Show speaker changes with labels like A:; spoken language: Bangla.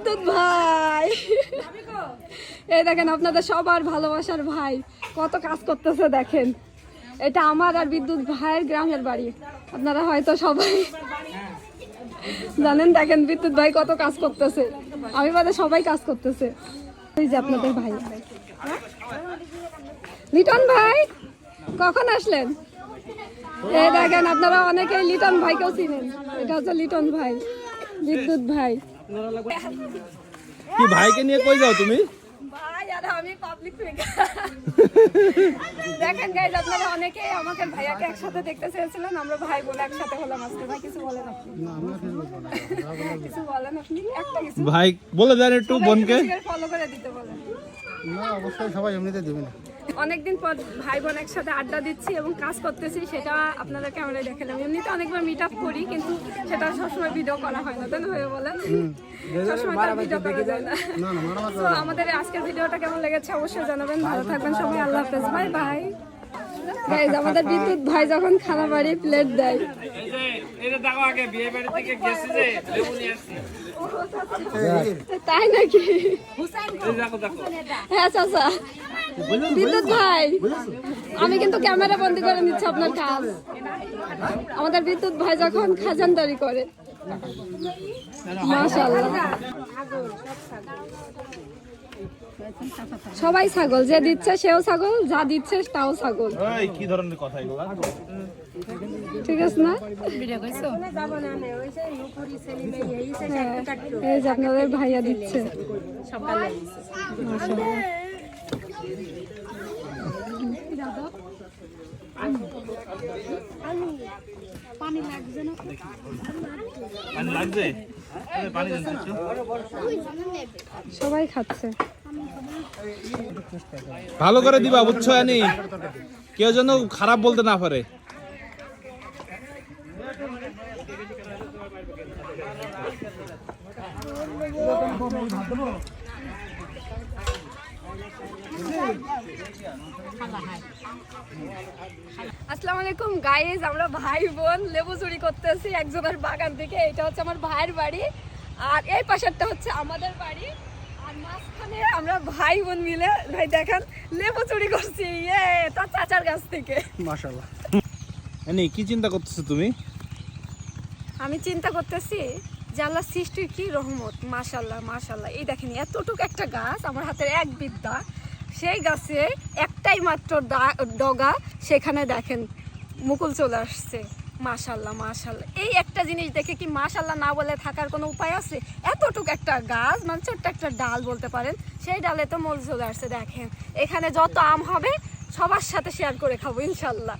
A: বিদ্যুৎ ভাই। এই দেখেন আপনাদের সবার ভালোবাসার ভাই, কত কাজ করতেছে দেখেন। এটা আমার আর বিদ্যুৎ ভাইয়ের গ্রামের বাড়ি। আপনারা হয়তো সবাই জানেন, দেখেন বিদ্যুৎ ভাই কত কাজ করতেছে। আমি বাদে সবাই কাজ করতেছে। এই যে আপনাদের ভাই। লিটন ভাই, কখন আসলেন? এই দেখেন আপনারা অনেকেই লিটন ভাইকেও চিনেন। এটা হচ্ছে লিটন ভাই, বিদ্যুৎ ভাই।
B: কি ভাইকে নিয়ে কই যাও তুমি?
A: ভাই আর আমি পাবলিক দেখেন গাইজ আপনারা অনেকেই আমাকে ভাইয়াকে একসাথে দেখতে চেয়েছিলেন আমরা ভাই বলে একসাথে হলাম আজকে। ভাই কিছু বলেন আপনি। কিছু বলেন আপনি? একটা কিছু।
B: ভাই বলে দেন একটু বোনকে।
A: ফলো করে দিতে বলেন।
C: না অবশ্যই সবাই এমনিতে দেবে না।
A: অনেকদিন পর ভাই বোন একসাথে আড্ডা দিচ্ছি এবং কাজ করতেছি সেটা আপনাদের ক্যামেরায় দেখালাম। এমনিতে অনেকবার মিট আপ করি কিন্তু সেটা সবসময় ভিডিও করা হয় না তাই না ভাই বলেন? সবসময় তার ভিডিও করা যায় না। তো আমাদের আজকের ভিডিওটা কেমন লেগেছে অবশ্যই জানাবেন। ভালো থাকবেন সবাই আল্লাহ হাফেজ। Bye bye. গাইজ আমাদের বিদ্যুৎ ভাই যখন খানা বাড়ি প্লেট দেয়। তাই নাকি?
D: এই দেখো দেখো।
A: হ্যাঁ চাচা। বিদ্যুৎ ভাই আমি কিন্তু ক্যামেরা বন্দি করে নিচ্ছি আপনার কাজ। আমাদের বিদ্যুৎ ভাই যখন খাজানদারি করে। সবাই ছাগল যে দিচ্ছে সেও ছাগল যা দিচ্ছে তাও ছাগল।
B: কি ধরনের কথা এগুলা?
A: ঠিক আছে না? হ্যাঁ, এই যে আপনাদের ভাইয়া দিচ্ছে। মাশাআল্লাহ।
B: পানি লাগছে পানি
A: সবাই খাচ্ছে।
B: ভালো করে দিবা বুঝছ আনি? কেউ যেন খারাপ বলতে না পারে।
A: আসসালামু আলাইকুম গাইজ আমরা ভাই বোন লেবু চুরি করতেছি একজনের বাগান থেকে। এটা হচ্ছে আমার ভাইয়ের বাড়ি আর এই পাশেরটা হচ্ছে আমাদের বাড়ি। আর মাঝখানে আমরা ভাই বোন মিলে ভাই দেখেন লেবু চুরি করছি ইয়ে তার চাচার কাছ থেকে।
C: মাশাল্লাহ
B: আনি কি চিন্তা করতেছো তুমি?
A: আমি চিন্তা করতেছি যে সৃষ্টির কি রহমত? মাশাল্লাহ মাশাল্লাহ এই দেখেন, এতটুকু একটা গাছ আমার হাতের এক বিদ্যা। সেই গাছে একটাই মাত্র ডগা, সেখানে দেখেন মুকুল চলে আসছে। মাশাল্লাহ মাশাল্লাহ এই একটা জিনিস দেখে কি মাশাল্লাহ না বলে থাকার কোনো উপায় আছে? এতটুকু একটা গাছ মানে ছোট্ট একটা ডাল বলতে পারেন, সেই ডালে তো মল চলে আসছে, দেখেন। এখানে যত আম হবে, সবার সাথে শেয়ার করে খাব ইনশাল্লাহ